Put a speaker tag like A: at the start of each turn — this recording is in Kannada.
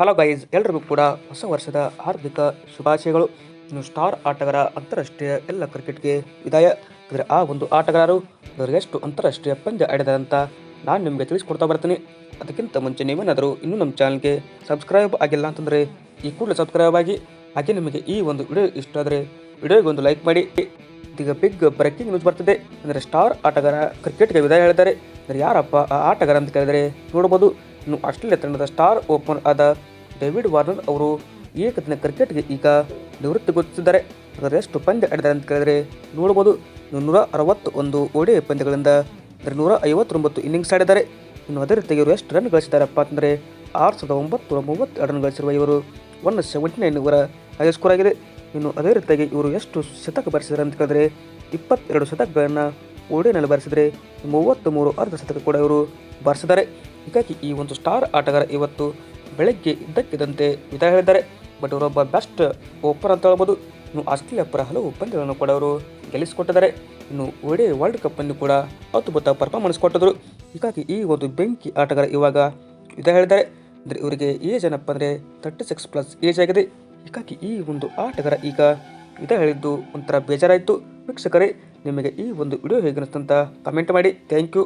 A: ಹಲೋ ಗೈಸ್ ಎಲ್ರಿಗೂ ಕೂಡ ಹೊಸ ವರ್ಷದ ಹಾರ್ದಿಕ ಶುಭಾಶಯಗಳು. ಇನ್ನು ಸ್ಟಾರ್ ಆಟಗಾರ ಅಂತಾರಾಷ್ಟ್ರೀಯ ಎಲ್ಲ ಕ್ರಿಕೆಟ್ಗೆ ವಿದಾಯ. ಅಂದರೆ ಆ ಒಂದು ಆಟಗಾರರು ಅವರಿಗೆಷ್ಟು ಅಂತಾರಾಷ್ಟ್ರೀಯ ಪಂದ್ಯ ಆಡಿದ್ದಾರೆ ಅಂತ ನಾನು ನಿಮಗೆ ತಿಳಿಸ್ಕೊಡ್ತಾ ಬರ್ತೀನಿ. ಅದಕ್ಕಿಂತ ಮುಂಚೆ ನೀವೇನಾದರೂ ಇನ್ನೂ ನಮ್ಮ ಚಾನಲ್ಗೆ ಸಬ್ಸ್ಕ್ರೈಬ್ ಆಗಿಲ್ಲ ಅಂತಂದರೆ ಈ ಕೂಡಲೇ ಸಬ್ಸ್ಕ್ರೈಬ್ ಆಗಿ. ಹಾಗೆ ನಿಮಗೆ ಈ ಒಂದು ವಿಡಿಯೋ ಇಷ್ಟ ಆದರೆ ವಿಡಿಯೋಗೆ ಒಂದು ಲೈಕ್ ಮಾಡಿ. ಈಗ ಬಿಗ್ ಬ್ರೇಕಿಂಗ್ ನ್ಯೂಸ್ ಬರ್ತಿದೆ. ಅಂದರೆ ಸ್ಟಾರ್ ಆಟಗಾರ ಕ್ರಿಕೆಟ್ಗೆ ವಿದಾಯ ಹೇಳಿದ್ದಾರೆ. ಅಂದರೆ ಯಾರಪ್ಪ ಆ ಆಟಗಾರ ಅಂತ ಕೇಳಿದರೆ ನೋಡ್ಬೋದು. ಇನ್ನು ಆಸ್ಟ್ರೇಲಿಯಾ ತಂಡದ ಸ್ಟಾರ್ ಓಪನರ್ ಆದ ಡೇವಿಡ್ ವಾರ್ನರ್ ಅವರು ಏಕದಿನ ಕ್ರಿಕೆಟ್ಗೆ ಈಗ ನಿವೃತ್ತಿ ಗೊತ್ತಿದ್ದಾರೆ ಅದರ ಎಷ್ಟು ಪಂದ್ಯ ಆಡಿದ್ದಾರೆ ಅಂತ ಕೇಳಿದರೆ ನೋಡ್ಬೋದು ನೂರ ಅರವತ್ತು ಒಂದು ಓಡಿ ಪಂದ್ಯಗಳಿಂದ ನೂರ ಐವತ್ತೊಂಬತ್ತು ಇನ್ನಿಂಗ್ಸ್ ಆಡಿದ್ದಾರೆ. ಇನ್ನು ಅದೇ ರೀತಿ ಇವರು ಎಷ್ಟು ರನ್ ಗಳಿಸಿದ್ದಾರಪ್ಪ ಅಂದರೆ ಆರು ಸಾವಿರದ ಒಂಬತ್ತು ಮೂವತ್ತೆರಡು ರನ್ ಗಳಿಸಿರುವ ಇವರು ಒನ್ ಸೆವೆಂಟಿ ನೈನ್ ಇವರ ಹೈ ಸ್ಕೋರ್ ಆಗಿದೆ. ಇನ್ನು ಅದೇ ರೀತಿಯಾಗಿ ಇವರು ಎಷ್ಟು ಶತಕ ಬರೆಸಿದ್ದಾರೆ ಅಂತ ಕೇಳಿದ್ರೆ ಇಪ್ಪತ್ತೆರಡು ಶತಕಗಳನ್ನು ಓಡಿನಲ್ಲಿ ಬರೆಸಿದರೆ ಮೂವತ್ತು ಮೂರು ಅರ್ಧ ಶತಕ ಕೂಡ ಇವರು ಬಾರಿಸಿದ್ದಾರೆ. ಹೀಗಾಗಿ ಈ ಒಂದು ಸ್ಟಾರ್ ಆಟಗಾರ ಇವತ್ತು ಬೆಳಗ್ಗೆ ಇದ್ದಕ್ಕಿದ್ದಂತೆ ವಿದಾಯ ಹೇಳಿದ್ದಾರೆ ಬಟ್ ಇವರೊಬ್ಬ ಬೆಸ್ಟ್ ಓಪರ್ ಅಂತ ಹೇಳ್ಬೋದು. ಇನ್ನು ಆಸ್ಟ್ರೇಲಿಯಾ ಪರ ಹಲವು ಪಂದ್ಯಗಳನ್ನು ಕೂಡ ಅವರು ಗೆಲ್ಲಿಸಿಕೊಟ್ಟಿದ್ದಾರೆ. ಇನ್ನು ಒಡೆ ವರ್ಲ್ಡ್ ಕಪ್ಪನ್ನು ಕೂಡ ಅದ್ಭುತ ಪರ್ಫಾರ್ಮೆನ್ಸ್ ಕೊಟ್ಟಿದ್ರು. ಹೀಗಾಗಿ ಈ ಒಂದು ಬೆಂಕಿ ಆಟಗಾರ ಇವಾಗ ವಿದಾಯ ಹೇಳಿದ್ದಾರೆ ಅಂದರೆ ಇವರಿಗೆ ಏಜ್ ಏನಪ್ಪ ಅಂದರೆ ತರ್ಟಿ ಸಿಕ್ಸ್ ಪ್ಲಸ್ ಏಜ್ ಆಗಿದೆ. ಹೀಗಾಗಿ ಈ ಒಂದು ಆಟಗಾರ ಈಗ ವಿದಾಯ ಹೇಳಿದ್ದು ಒಂಥರ ಬೇಜಾರಾಯಿತು. ವೀಕ್ಷಕರೇ, ನಿಮಗೆ ಈ ಒಂದು ವಿಡಿಯೋ ಹೇಗೆ ಅನಿಸ್ತಂತ ಕಮೆಂಟ್ ಮಾಡಿ. Thank you